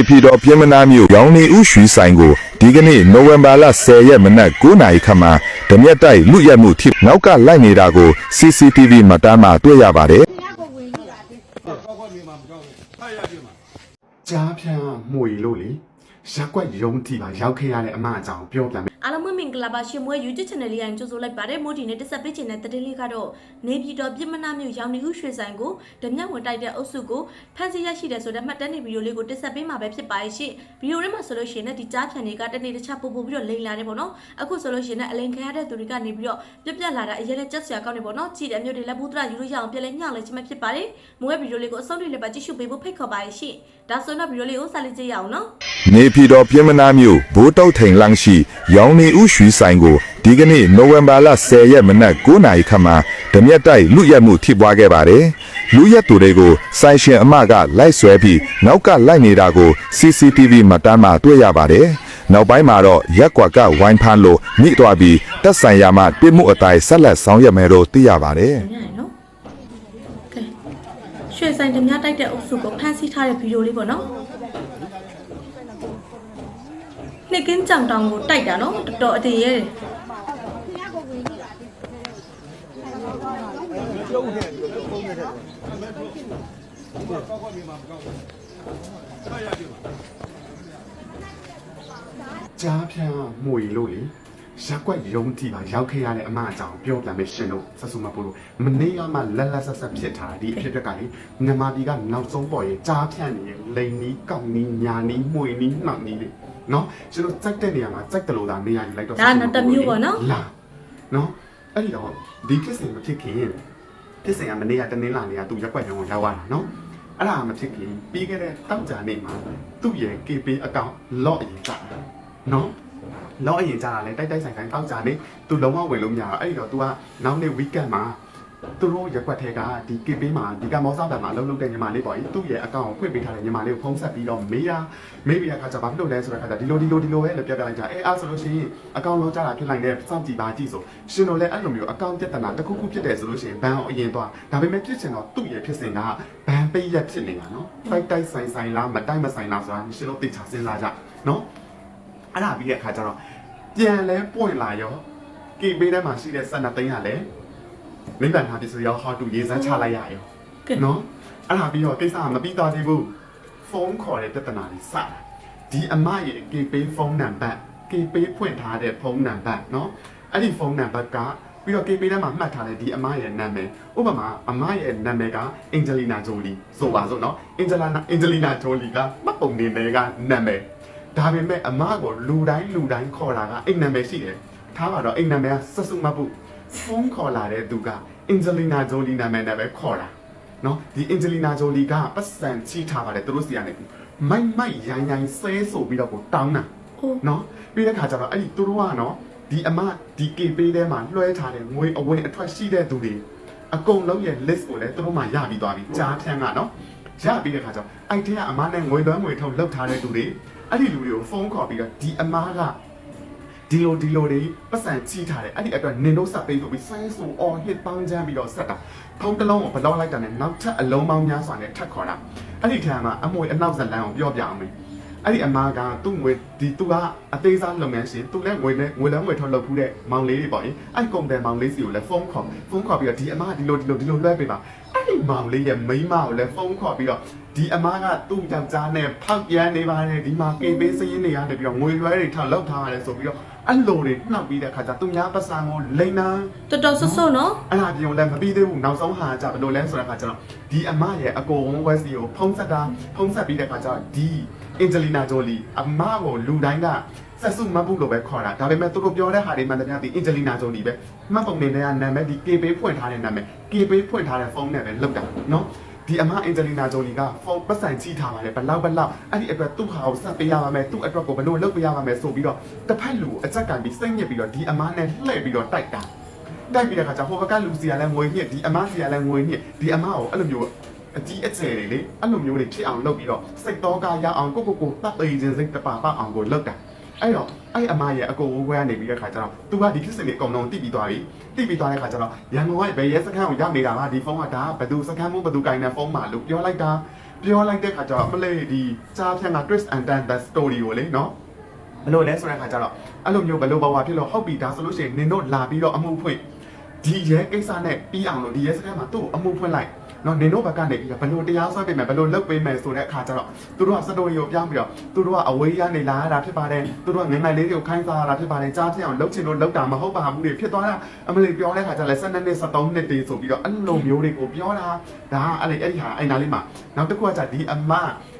ေပြည်တော်ပြည်မနာမြို့ရောင်နေဦးရွှေဆိုင်ကိုဒီကနေ့နိုဝင်ဘာလ10ရက်မနက်9နာရီခန့်မှာဓမြက်တိုက်လူရက်မှုထိနောက်ကလိုက်နေတာကို CCTV မှတ်တမ်းမှာတွေ့ရပါတယ်ကြားဖြန်းမှုရီလို့လေ ရက်ွက်ရုံးတီပါရောက်ခဲ့ရတဲ့အမအကြောင်းပြောပြမယ်အားလုံးပဲမင်္ဂလာပါရှင်မွေး YouTube channel လေးရင်ကြိုဆိုလိုက်ပါတယ်မိုဒီနဲ့တက်ဆက်ပေးချင်တဲ့သတင်းလေးကတော့နေပြည်တော်ပြည်မနာမြို့ရောင်နေဦးရွှေဆိုင်ကိုဓမြဝင်တိုက်တဲ့အုပ်စုကိုဖမ်းဆီးရရှိတယ်ဆိုတဲ့မှတ်တမ်းနေဗီဒီယိုလေးကိုတက်ဆက်ပေးမှာပဲဖြစ်ပါရဲ့ရှင်ဗီဒီယိုထဲမှာဆိုလို့ရှိရင်လည်းဒီကြားဖြန်တွေကတနေ့တစ်ခြားပို့ပို့ပြီးတော့လိန်လာတယ်ပေါ့နော်အခုဆိုလို့ရှိရင်လည်းအလိန်ခံရတဲ့သူတွေကနေပြီးတော့ပြက်ပြက်လာတာအရင်လည်းကြက်စရာကောင်းနေပေါ့နော်ကြည့်တယ်မျိုးတွေလည်းဘူးတရယူလို့ရအောင်ပြက်လဲညှောက်လဲချင်းမဖြစ်ပါတယ်မွေးဗီဒီယိုလေးကိုအဆုံးထိလည်းပါကြည့်ရှုပေးဖို့ဖိတ်ခေါ်ပါရဲ့ရှင်ဒါဆိုတော့ဗီဒီယိုလေးကိုဆက်လက်ကြည့်ရအောင်နော်နေပြည်တော်ပြည်မနာမြို့ဘိုးတုတ်ထိန်လန့်ရှိ ရောင်နေဦးရွှေဆိုင်ကိုဒီကနေ့နိုဝင်ဘာလ10ရက်မနက်9နာရီခန့်မှာဓမြက်တိုက်လူရက်မှုထိပွားခဲ့ပါတယ်လူရက်သူတွေကိုဆိုင်ရှင်အမကလိုက်ဆွဲပြီးနောက်ကလိုက်နေတာကို CCTV မှတ်တမ်းမှာတွေ့ရပါတယ်နောက်ပိုင်းမှာတော့ရက်ကွက်ကဝိုင်းဖမ်းလို့မိသွားပြီးတက်ဆိုင်ရာမှပြစ်မှုအတိုင်းဆက်လက်ဆောင်ရွက်မယ်လို့သိရပါတယ်ညရနော်ကဲရွှေဆိုင်ဓမြတိုက်တဲ့အုပ်စုကိုဖမ်းဆီးထားတဲ့ဗီဒီယိုလေးပေါ့နော် နှစ်ကင်းကြောင်တောင်ကိုတိုက်တာနော်တော်တော်အတည်ရဲတယ်ကြားဖြန်းမှုရီလို့လေရက်ွက်ရုံးတီပါရောက်ခဲ့ရတဲ့အမအကြောင်းပြောပြမယ်ရှင်တို့ဆက်စုမပို့လို့မနေ့ကမှလက်လက်ဆက်ဆက်ဖြစ်ထားတာဒီအဖြစ်အတွက်ကလေမြန်မာပြည်ကနောက်ဆုံးပေါ်ရဲ့ကြားဖြန်းနေရဲ့လိန်နီးကောက်နီးညာနီးမှုရီနီးနှောက်နီးလေ နော်ကျွန်တော်စိုက်တဲ့နေရာမှာစိုက်တယ်လို့သာနေရာယူလိုက်တော့ဒါနောက်တစ်မျိုးပေါ့နော်လာနော်အဲ့ဒီတော့ဒီဖြစ်စဉ်မဖြစ်ခင်ဖြစ်စဉ်ကမနေ့ကတနင်္လာနေ့ကသူရက်ွက်ရုံကိုရောက်လာတာနော်အဲ့ဒါမဖြစ်ခင်ပြီးခဲ့တဲ့တောက်ကြနေ့မှာသူ့ရဲ့ KP အကောင့် log in ကြတာနော် log in ကြတာလေတိုက်တိုက်ဆိုင်ဆိုင်တောက်ကြနေ့သူလုံးဝဝင်လို့မရဘူးအဲ့ဒီတော့ तू ကနောက်နေ့ weekend မှာ သူတို့ရက်ွက်ထဲကဒီ KP မှာဒီကမောစားတံမှာအလုပ်လုပ်တဲ့ညီမလေးပေါ့သူ့ရဲ့အကောင့်ကိုဖွင့်ပေးထားတဲ့ညီမလေးကိုဖုန်းဆက်ပြီးတော့မေးတာမေးပြီးတဲ့အခါကျဘာဖြစ်လို့လဲဆိုတဲ့အခါကျဒီလိုဒီလိုဒီလိုပဲလို့ပြောပြလိုက်ကြအဲအားဆိုလို့ရှိရင်အကောင့်လုံးကြတာဖြစ်နိုင်တဲ့စောင့်ကြည့်ပါကြည့်ဆိုရှင်တို့လည်းအဲ့လိုမျိုးအကောင့်ပြဿနာတစ်ခုခုဖြစ်တယ်ဆိုလို့ရှိရင်ဘန်အောင်အရင်သွားဒါပေမဲ့ဖြစ်ချင်တော့သူ့ရဲ့ဖြစ်စဉ်ကဘန်ပိတ်ရက်ဖြစ်နေတာနော်တိုက်တိုက်ဆိုင်ဆိုင်လားမတိုက်မဆိုင်လားဆိုတာရှင်တို့သိချစဉ်းစားကြနော်အဲ့ဒါပြီးတဲ့အခါကျတော့ပြန်လဲပွင့်လာရောကေပေးထဲမှာရှိတဲ့ဆက်နှစ်သိန်းကလည်း မိဘနာပစ္စည်းရောဟောတူရေးစမ်းချလိုက်ရရောကဲနော်အဲ့ဒါပြီးတော့ကိစ္စကမပြီးသွားသေးဘူးဖုန်းခေါ်တဲ့ပြဿနာကြီးစတာဒီအမရဲ့ KPay ဖုန်းနံပါတ် KPay ဖွင့်ထားတဲ့ဖုန်းနံပါတ်နော်အဲ့ဒီဖုန်းနံပါတ်ကပြီးတော့ KPay ထဲမှာမှတ်ထားတဲ့ဒီအမရဲ့နာမည်ဥပမာအမရဲ့နာမည်ကအင်ဂျလီနာဂျိုလီဆိုပါစို့နော်အင်ဂျလာနာအင်ဂျလီနာဂျိုလီကမှတ်ပုံနေတယ်ကနာမည်ဒါပေမဲ့အမကိုလူတိုင်းလူတိုင်းခေါ်တာကအိမ်နာမည်ရှိတယ်ထားပါတော့အိမ်နာမည်ကဆက်စုမတ်ဘူး ဖုန်းခေါ်လာတဲ့သူကအင်ဂျလီနာဂျိုလီနာမည်နဲ့ပဲခေါ်တာနော်ဒီအင်ဂျလီနာဂျိုလီကပတ်စံချီထားပါတယ်သူတို့စီကနေပြီးမိုက်မိုက်ရိုင်းရိုင်းဆဲဆိုပြီးတော့ကိုတောင်းတာအိုးနော်ပြီးတဲ့ခါကျတော့အဲ့ဒီသူတို့ကနော်ဒီအမဒီကေပေးထဲမှာလွှဲထားတဲ့ငွေအဝင်အထွက်ရှိတဲ့သူတွေအကုန်လုံးရဲ့ list ကိုလည်းသူတို့မှရပြီးသွားပြီကြားဖြန်းကနော်ရပြီးတဲ့ခါကျတော့အဲ့ထဲကအမနဲ့ငွေလွှဲငွေထုတ်လောက်ထားတဲ့သူတွေအဲ့ဒီလူတွေကိုဖုန်းခေါ်ပြီးတော့ဒီအမက ဒီလိုဒီလိုတွေပတ်စံချီးထားတယ်အဲ့ဒီအတွက်နင်တို့ဆက်ပေးဆိုပြီးဆိုင်းဆိုအော်ဟစ်ပန်းချမ်းပြီးတော့ဆက်တာထုံးတစ်လုံးကိုဘလောက်လိုက်တာနဲ့နောက်ထပ်အလုံးပေါင်းများစွာနဲ့ထပ်ခေါ်တာအဲ့ဒီထံမှာအမွေအနောက်ဇလန်ကိုပြောပြအောင်မယ်အဲ့ဒီအမားကသူ့ငွေဒီသူကအသေးစားလုပ်ငန်းရှင်သူလည်းငွေနဲ့ငွေလည်းငွေထုတ်လုပ်ဖူးတဲ့မောင်လေးတွေပေါ့ရင်အဲ့ကုန်တယ်မောင်လေးစီကိုလည်းဖုန်းခေါ်ဖုန်းခေါ်ပြီးတော့ဒီအမားဒီလိုဒီလိုဒီလိုလွှဲပေးပါအဲ့ဒီမောင်လေးရဲ့မိန်းမကိုလည်းဖုန်းခေါ်ပြီးတော့ ဒီအမားကသူ့ယောက်ျားနဲ့ဖောက်ပြန်နေပါတယ်ဒီမှာကေပေးစင်းနေရတယ်ပြီးတော့ငွေလွှဲတွေထားလောက်ထားရတယ်ဆိုပြီးတော့အဲ့လိုတွေနှောက်ပြီးတဲ့ခါကျသူများပတ်စံကိုလိန်နာတော်တော်ဆွတ်ဆွတ်နော်အဲ့ဒါပြုံလည်းမပြီးသေးဘူးနောက်ဆုံးဟာကြဘယ်လိုလဲဆိုတဲ့ခါကျတော့ဒီအမရဲ့အကိုဝန်းဝဲစီကိုဖုံးဆက်တာဖုံးဆက်ပြီးတဲ့ခါကျတော့ဒီအင်ဂျလီနာဂျိုလီအမကိုလူတိုင်းကဆက်စုမတ်ဘူးလို့ပဲခေါ်တာဒါပေမဲ့သူတို့ပြောတဲ့ဟာတွေမှန်တယ်များဒီအင်ဂျလီနာဂျိုလီပဲမှတ်ပုံနေတဲ့အနာမည်ဒီ KB ဖွင့်ထားတဲ့နာမည် KB ဖွင့်ထားတဲ့ဖုန်းနဲ့ပဲလောက်တာနော် ဒီအမအင်ဂျလီနာဂျိုလီကဖုန်းပတ်စံချီထားပါတယ်ဘလောက်ဘလောက်အဲ့ဒီအတွက်သူ့ဟာကိုဆက်ပေးရပါမယ်သူ့အတွက်ကိုဘလို့လုပ်ပေးရပါမယ်ဆိုပြီးတော့တစ်ဖက်လူကိုအချက်ကန်ပြီးစိတ်ညစ်ပြီးတော့ဒီအမနဲ့လှည့်ပြီးတော့တိုက်တာတိုက်ပြီးတဲ့ခါကျဟိုဘက်ကလူစီကလည်းငွေညစ်ဒီအမစီကလည်းငွေညစ်ဒီအမကိုအဲ့လိုမျိုးအကြီးအကျယ်တွေလေအဲ့လိုမျိုးတွေဖြစ်အောင်လုပ်ပြီးတော့စိတ်တော့ကရအောင်ကိုကိုကိုတတ်သိခြင်းစိတ်တပါပအောင်ကိုလုပ်တာ အဲ့တော့အဲ့အမရဲ့အကိုဝဲကနေပြီးတဲ့ခါကျတော့သူကဒီဖြစ်စဉ်လေးအကုန်လုံးတိပြီးသွားပြီတိပြီးသွားတဲ့ခါကျတော့ရန်ကုန်ကဘယ်ရဲစခန်းကိုရောက်နေတာပါဒီဖုန်းကဒါဘယ်သူစခန်းမို့ဘယ်သူကင်တဲ့ဖုန်းမှာလို့ပြောလိုက်တာပြောလိုက်တဲ့ခါကျတော့အမလေးဒီကြားဖြန့်က twist and turn the story ကိုလေနော်ဘယ်လိုလဲဆိုတဲ့ခါကျတော့အဲ့လိုမျိုးဘယ်လိုဘဝဖြစ်လို့ဟုတ်ပြီဒါဆိုလို့ရှိရင်နင်တို့လာပြီးတော့အမှုဖွင့်ဒီရဲကိစ္စနဲ့ပြီးအောင်လို့ဒီရဲစခန်းမှာသူ့ကိုအမှုဖွင့်လိုက် နော်နင်တို့ဘက်ကနေပြီးတော့ဘယ်လိုတရားစွဲပေးမယ်ဘယ်လိုလုပ်ပေးမယ်ဆိုတဲ့အခါကျတော့သူတို့ကစတိုရီကိုပြောင်းပြီးတော့သူတို့ကအဝေးရနေလာရတာဖြစ်ပါတယ်သူတို့ကငယ်ငယ်လေးတွေကိုခိုင်းစားရတာဖြစ်ပါတယ်ကြားပြအောင်လှုပ်ချင်လို့လှုပ်တာမဟုတ်ပါဘူးလေဖြစ်သွားတာအမလေးပြောတဲ့ခါကျလဲ12နှစ်13နှစ်တေးဆိုပြီးတော့အဲ့လိုမျိုးတွေကိုပြောတာဒါကအဲ့ဒီအဲ့ဒီဟာအဲ့နာလေးမှာနောက်တစ်ခုကじゃဒီအမ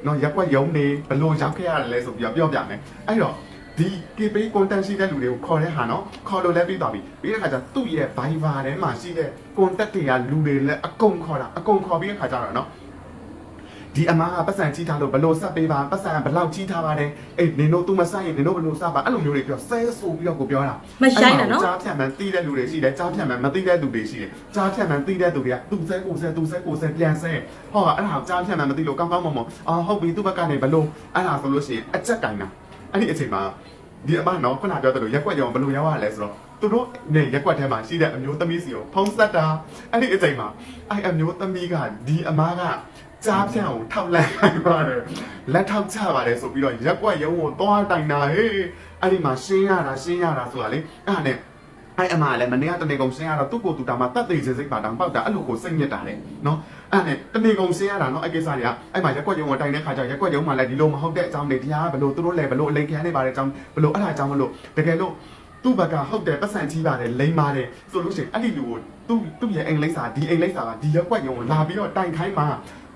နော်ရက်ွက်ယုံနေဘယ်လိုရောက်ခဲ့ရတယ်လဲဆိုပြီးတော့ပြောပြမယ်အဲ့တော့ ဒီ KP content ရှိတဲ့လူတွေကိုခေါ်တဲ့ဟာနော်ခေါ်လို့လဲပြီးသွားပြီပြီးတဲ့ခါကျသူ့ရဲ့ Viber ထဲမှာရှိတဲ့ contact တွေကလူတွေလည်းအကုန်ခေါ်တာအကုန်ခေါ်ပြီးတဲ့ခါကျတော့နော်ဒီအမားကပတ်စံကြီးထားလို့ဘလို့ဆက်ပေးပါပတ်စံဘလောက်ကြီးထားပါတယ်အေးနင်တို့သူမဆိုင်ရင်နင်တို့ဘလို့ဆက်ပါအဲ့လိုမျိုးတွေပြောဆဲဆိုပြီးတော့ကိုပြောတာမရိုက်တာနော်ကြားဖြတ်မှန်တီးတဲ့လူတွေရှိတယ်ကြားဖြတ်မှန်မတီးတဲ့လူတွေရှိတယ်ကြားဖြတ်မှန်တီးတဲ့သူတွေကသူဆဲကိုဆဲသူဆဲကိုဆဲပြန်ဆဲဟောအဲ့ဒါကိုကြားဖြတ်မှန်မတီးလို့ကောင်းကောင်းမွန်မွန်အာဟုတ်ပြီသူ့ဘက်ကနေဘလို့အဲ့ဒါဆိုလို့ရှိရင်အကြက်ကင်တာ အဲ့ဒီအချိန်မှာဒီအမနော်ခုနပြောသလိုရက်ွက်ရောဘလို့ရောက်ရလဲဆိုတော့သူတို့နေရက်ွက်ထဲမှာရှိတဲ့အမျိုးသမီးစီကိုဖုံးဆက်တာအဲ့ဒီအချိန်မှာအဲ့အမျိုးသမီးကဒီအမားကကြားဖြန့်ကိုထောက်လိုက်လိုက်ပါတယ်လက်ထောက်ချပါတယ်ဆိုပြီးတော့ရက်ွက်ရုံကိုသွားတိုင်တာဟေးအဲ့ဒီမှာရှင်းရတာရှင်းရတာဆိုတာလေအဲ့ဒါနဲ့ အဲ့အမလည်းမနေ့ကတနေကုန်ရှင်းရတော့သူ့ကိုယ်သူတာမှာတတ်သိစေစိတ်ပါတောင်ပေါက်တာအဲ့လိုကိုစိတ်ညစ်တာလေနော်အဲ့ဒါနဲ့တနေကုန်ရှင်းရတာနော်အဲ့ကိစ္စတွေကအဲ့မှာရက်ွက်ရုံကိုတိုင်တဲ့ခါကျရက်ွက်ရုံမှာလည်းဒီလိုမဟုတ်တဲ့အကြောင်းတွေတရားကဘလို့သူတို့လည်းဘလို့အလိန်ခံနေပါတဲ့အကြောင်းဘလို့အဲ့ဒါအကြောင်းမလို့တကယ်လို့ သူ့ဘက်ကဟုတ်တယ်ပတ်စံကြီးပါတယ်လိမ့်ပါတယ်ဆိုလို့ရှိရင်အဲ့ဒီလူကိုသူ့သူ့ရဲ့အိမ်လိမ့်စာဒီအိမ်လိမ့်စာကဒီရက်ွက်ရုံကိုလာပြီးတော့တိုင်ခိုင်းမှာ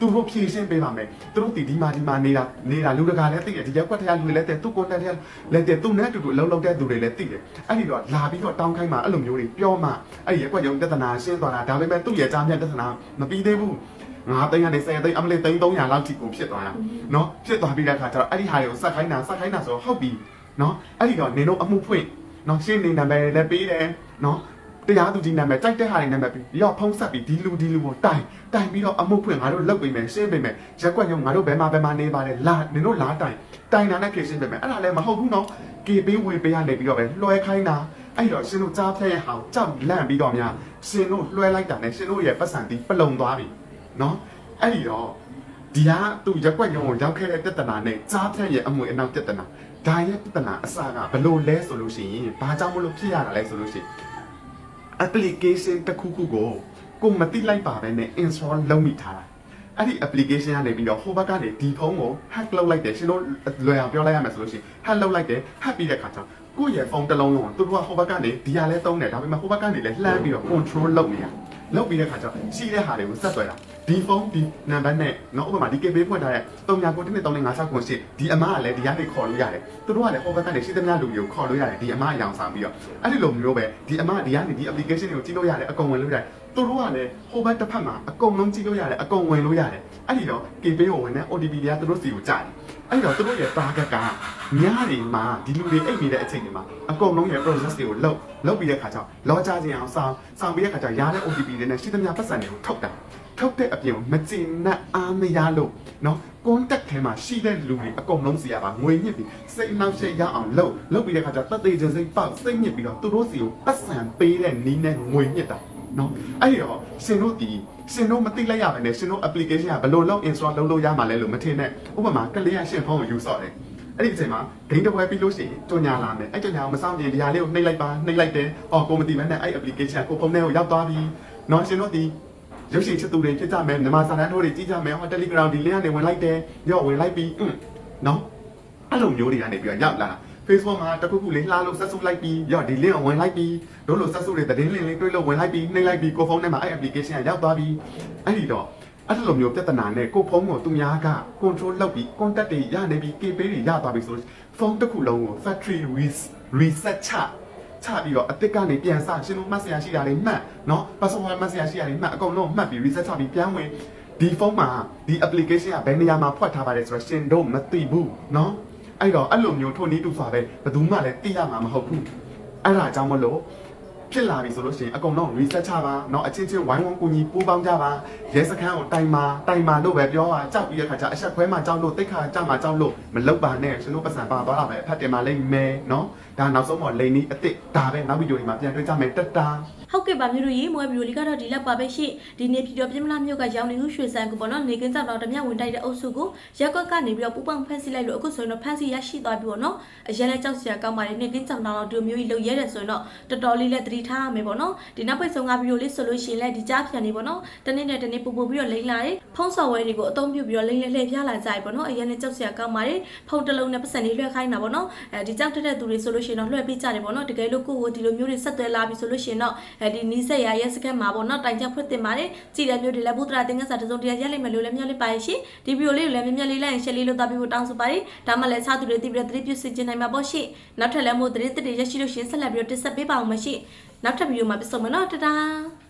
သူတို့ဖြည့်ရှင်းပေးပါမယ်သူတို့ဒီဒီမှာဒီမှာနေတာနေတာလူတကာလည်းသိတယ်ဒီရက်ကွက်ထရလူတွေလည်းတဲ့သူ့ကွန်တက်ထရလည်းတဲ့သူနဲ့အတူတူအလုံးလုံးတဲ့သူတွေလည်းသိတယ်အဲ့ဒီတော့လာပြီးတော့တောင်းခိုင်းမှာအဲ့လိုမျိုးတွေပြောမှအဲ့ဒီရက်ကွက်ရုံတက်တနာရှင်းသွားတာဒါပေမဲ့သူ့ရဲ့ကြားမြတ်တက်တနာမပြီးသေးဘူးငါသိန်းကနေ10သိန်းအမလေးသိန်း300လောက်ထိကိုဖြစ်သွားတာเนาะဖြစ်သွားပြီးတဲ့အခါကျတော့အဲ့ဒီဟာတွေကိုစက်ခိုင်းတာစက်ခိုင်းတာဆိုတော့ဟုတ်ပြီเนาะအဲ့ဒီတော့နင်တို့အမှုဖွင့် နော်ရှင်းနေနံပါတ်လည်းပေးတယ်နော်တရားသူကြီးနာမည်ကြိုက်တဲ့ဟာတွေနာမည်ပြီးတော့ဖုံးဆက်ပြီးဒီလူဒီလူကိုတိုင်တိုင်ပြီးတော့အမှုဖွင့်ငါတို့လောက်ပေးမယ်ရှင်းပေးမယ်ရက်ကွက်ညုံငါတို့ဘယ်မှာဘယ်မှာနေပါလဲလာနင်တို့လာတိုင်တိုင်တာနဲ့ဖြေရှင်းပေးမယ်အဲ့ဒါလည်းမဟုတ်ဘူးနော်ကေပေးဝေပေးရနေပြီးတော့ပဲလွှဲခိုင်းတာအဲ့တော့ရှင်တို့ကြားဖဲဟောင်ကြောက်လန့်ပြီးတော့များရှင်တို့လွှဲလိုက်တာနဲ့ရှင်တို့ရဲ့ပတ်စံတီးပလုံသွားပြီနော်အဲ့ဒီတော့ဒီကသူရက်ွက်ညုံကိုရောက်ခဲ့တဲ့တက်တနာနဲ့ကြားဖက်ရဲ့အမွေအနောက်တက်တနာ ဒါရဲ့ပြဿနာအစကဘလို့လဲဆိုလို့ရှိရင်ဘာကြောင့်မလို့ဖြစ်ရတာလဲဆိုလို့ရှိရင် application တစ်ခုခုကိုကိုမသိလိုက်ပါပဲနဲ့ install လုပ်မိထားတာအဲ့ဒီ application ကနေပြီးတော့ဟိုဘက်ကနေဒီဖုန်းကို hack လုပ်လိုက်တယ်ရှင်တို့လွယ်အောင်ပြောလိုက်ရမယ်ဆိုလို့ရှိရင် hack လုပ်လိုက်တယ် hack ပြီးတဲ့ခါကျတော့ကိုယ့်ရဲ့ဖုန်းတစ်လုံးလုံးကိုသူတို့ကဟိုဘက်ကနေဒီဟာလဲသုံးတယ်ဒါပေမဲ့ဟိုဘက်ကနေလည်းလှမ်းပြီးတော့ control လုပ်နေရ လုပ်ပြီးတဲ့ခါကျတော့ရှိတဲ့ဟာတွေကိုဆက်သွယ်တာဒီဖုန်းဒီနံပါတ်နဲ့နော်ဥပမာဒီ KB ဖွင့်ထားတဲ့399356ကိုရှိဒီအမကလည်းဒီကနေခေါ်လို့ရတယ်သူတို့ကလည်းဟိုဘက်ကနေရှိသမျှလူတွေကိုခေါ်လို့ရတယ်ဒီအမအယောင်ဆောင်ပြီးတော့အဲ့ဒီလိုမျိုးပဲဒီအမဒီကနေဒီ application တွေကိုကြည့်လို့ရတယ်အကုန်ဝင်လို့ရတယ်သူတို့ကလည်းဟိုဘက်တစ်ဖက်မှာအကုန်လုံးကြည့်လို့ရတယ်အကုန်ဝင်လို့ရတယ်အဲ့ဒီတော့ KB ကိုဝင်တဲ့ OTP တွေကသူတို့စီကိုကြားတယ် အဲ့ဒီတော့သူတို့ရဲ့ target ကညတွေမှာဒီလူတွေအိတ်နေတဲ့အချိန်တွေမှာအကုန်လုံးရဲ့ process တွေကိုလုပ်လုပ်ပြီးတဲ့ခါကျတော့လောချခြင်းအောင်စောင်းစောင်းပြီးတဲ့ခါကျတော့ရတဲ့ OTP တွေနဲ့ရှိသမျှပတ်စံတွေကိုထုတ်တာ ထုတ်တဲ့အပြင်မကျင်နဲ့အားမရလို့เนาะ contact ထဲမှာရှိတဲ့လူတွေအကုန်လုံးစီရပါငွေညစ်ပြီးစိတ်နှောက်ရှက်ရအောင်လုပ်လုပ်ပြီးတဲ့ခါကျတသက်ချင်းစိတ်ပေါက်စိတ်ညစ်ပြီးတော့သူတို့စီကိုပတ်စံပေးတဲ့နီးနဲ့ငွေညစ်တာเนาะအဲ့ဒီတော့ရှင်တို့ဒီ ရှင်တို့မသိလိုက်ရမယ်နဲ့ရှင်တို့ application ကဘယ်လိုလုပ် install လုပ်လို့ရမှာလဲလို့မထင်နဲ့ဥပမာကလေးကရှင်ဖုန်းကိုယူဆော့တယ်အဲ့ဒီအချိန်မှာဒိန်းတစ်ပွဲပြီးလို့ရှိရင်ကြညာလာမယ်အဲ့ကြညာကိုမစောင့်ကြည့်ဒီဟာလေးကိုနှိပ်လိုက်ပါနှိပ်လိုက်တယ်အော်ကိုမသိမနဲ့အဲ့ application ကိုဖုန်းထဲကိုရောက်သွားပြီနော်ရှင်တို့ဒီရုပ်ရှင်ချက်သူတွေဖြစ်ကြမယ်မြန်မာစာတန်းတို့တွေကြည့်ကြမယ်ဟော Telegram ဒီ link ကနေဝင်လိုက်တယ်ညော့ဝင်လိုက်ပြီးနော်အဲ့လိုမျိုးတွေကနေပြီးတော့ရောက်လာတာ Facebook မှာတခုခုလေးလှလို့ဆက်စုလိုက်ပြီးရော့ဒီ link ကိုဝင်လိုက်ပြီးတို့လိုဆက်စုတွေသတင်းလင်းလေးတွေ့လို့ဝင်လိုက်ပြီးနှိပ်လိုက်ပြီးကိုဖုန်းထဲမှာအဲ့ application ကရောက်သွားပြီးအဲ့ဒီတော့အဲ့လိုမျိုးပြဿနာနဲ့ကိုဖုန်းကိုသူများက control လုပ်ပြီး contact တွေရနေပြီး KPay တွေရသွားပြီဆိုဖုန်းတစ်ခုလုံးကို factory reset ချ ချပြီးတော့အစ်စ်ကနေပြန်စရှင်တို့မှတ်စရာရှိတာတွေမှတ်เนาะ password မှတ်စရာရှိတာတွေမှတ်အကုန်လုံးမှတ်ပြီး reset ချပြီးပြန်ဝင်ဒီဖုန်းမှာဒီ application ကဘယ်နေရာမှာဖွက်ထားပါတယ်ဆိုတော့ရှင်တို့မသိဘူးเนาะ အဲ့တော့အဲ့လိုမျိုးထိုနည်းတူစွာပဲဘယ်သူမှလည်းသိရမှာမဟုတ်ဘူးအဲ့ဒါအကြောင်းမလို့ ဖြစ်လာပြီဆိုလို့ရှိရင်အကုန်လုံး research ချပါเนาะအချင်းချင်းဝိုင်းဝန်းကူညီပူးပေါင်းကြပါရဲစခန်းကိုတိုင်မာတိုင်မာလို့ပဲပြောတာကြောက်ပြီးတဲ့ခါကျအဆက်ခွဲမှာကြောက်လို့တိတ်ခါကြောက်မှာကြောက်လို့မလောက်ပါနဲ့ရှင်တို့ပတ်စံပါသွားတာပဲအဖတ်တင်มาလိမ့်မယ်เนาะဒါနောက်ဆုံးတော့လိန်နီးအစ်စ်ဒါပဲနောက်ဗီဒီယိုတွေမှာပြန်တွေ့ကြမယ်တတာ ဟုတ်ကဲ့ပါမျိုးတို့ရေမွေးဗီဒီယိုလေးကတော့ဒီလောက်ပါပဲရှင့်ဒီနေ့ပြည်တော်ပြင်းမလားမြို့ကရောင်နေဦးရွှေဆိုင်ကိုပေါ့နော်နေကင်းကြောက်တော့တမျက်ဝင်တိုက်တဲ့အုပ်စုကိုရက်ကွက်ကနေပြီးတော့ပူပေါင်းဖမ်းဆီးလိုက်လို့အခုဆိုရင်တော့ဖမ်းဆီးရရှိသွားပြီပေါ့နော်အရင်လည်းကြောက်စရာကောင်းပါတယ်နေကင်းကြောက်တော့ဒီလိုမျိုးကြီးလှုပ်ရဲတယ်ဆိုရင်တော့တော်တော်လေးလည်းသတိ ထားရမယ်ပေါ့နော်ဒီနောက်ပိတ်ဆုံးကဗီဒီယိုလေးဆိုလို့ရှိရင်လည်းဒီကြားပြန်နေပေါ့နော်တနေ့နဲ့တနေ့ပို့ပို့ပြီးတော့လိမ့်လာတယ်ဖုံးဆော်ဝဲတွေကိုအသုံးပြုပြီးတော့လိမ့်လဲလှည့်ပြလာကြပြီပေါ့နော်အရင်လည်းကြောက်စရာကောင်းပါတယ်ဖုံးတစ်လုံးနဲ့ပတ်စံလေးလွှဲခိုင်းတာပေါ့နော်အဲဒီကြောက်တက်တဲ့သူတွေဆိုလို့ရှိရင်တော့လွှဲပေးကြတယ်ပေါ့နော်တကယ်လို့ကိုကိုဒီလိုမျိုးတွေဆက်သွဲလာပြီဆိုလို့ရှိရင်တော့အဲဒီနီးစက်ရရဲစခန်းမှာပေါ့နော်တိုင်ချက်ဖွင့်တင်ပါတယ်ကြည်တဲ့မျိုးတွေလည်းဘုဒ္ဓရာတင်ကစားတစုံတရာရက်လိမ့်မယ်လို့လည်းမျှော်လင့်ပါရဲ့ရှင်ဒီဗီဒီယိုလေးကိုလည်းမြင်မြင်လေးလိုက်ရင်ရှယ်လေးလို့သားပြီးဖို့တောင်းဆိုပါတယ်ဒါမှလည်းစားသူတွေတည်ပြီးတော့သတိပြုစစ်ကျင်နိုင်မှာပေါ့ရှင်နောက်ထပ်လည်းမို့သတိတတိရရှိလို့ရှင်ဆက်လက်ပြီးတော့တက်ဆက်ပေးပါအောင်မရှိ နောက်ထပ်ဗီဒီယိုမှာပြန်ဆုံမယ်နော်တတား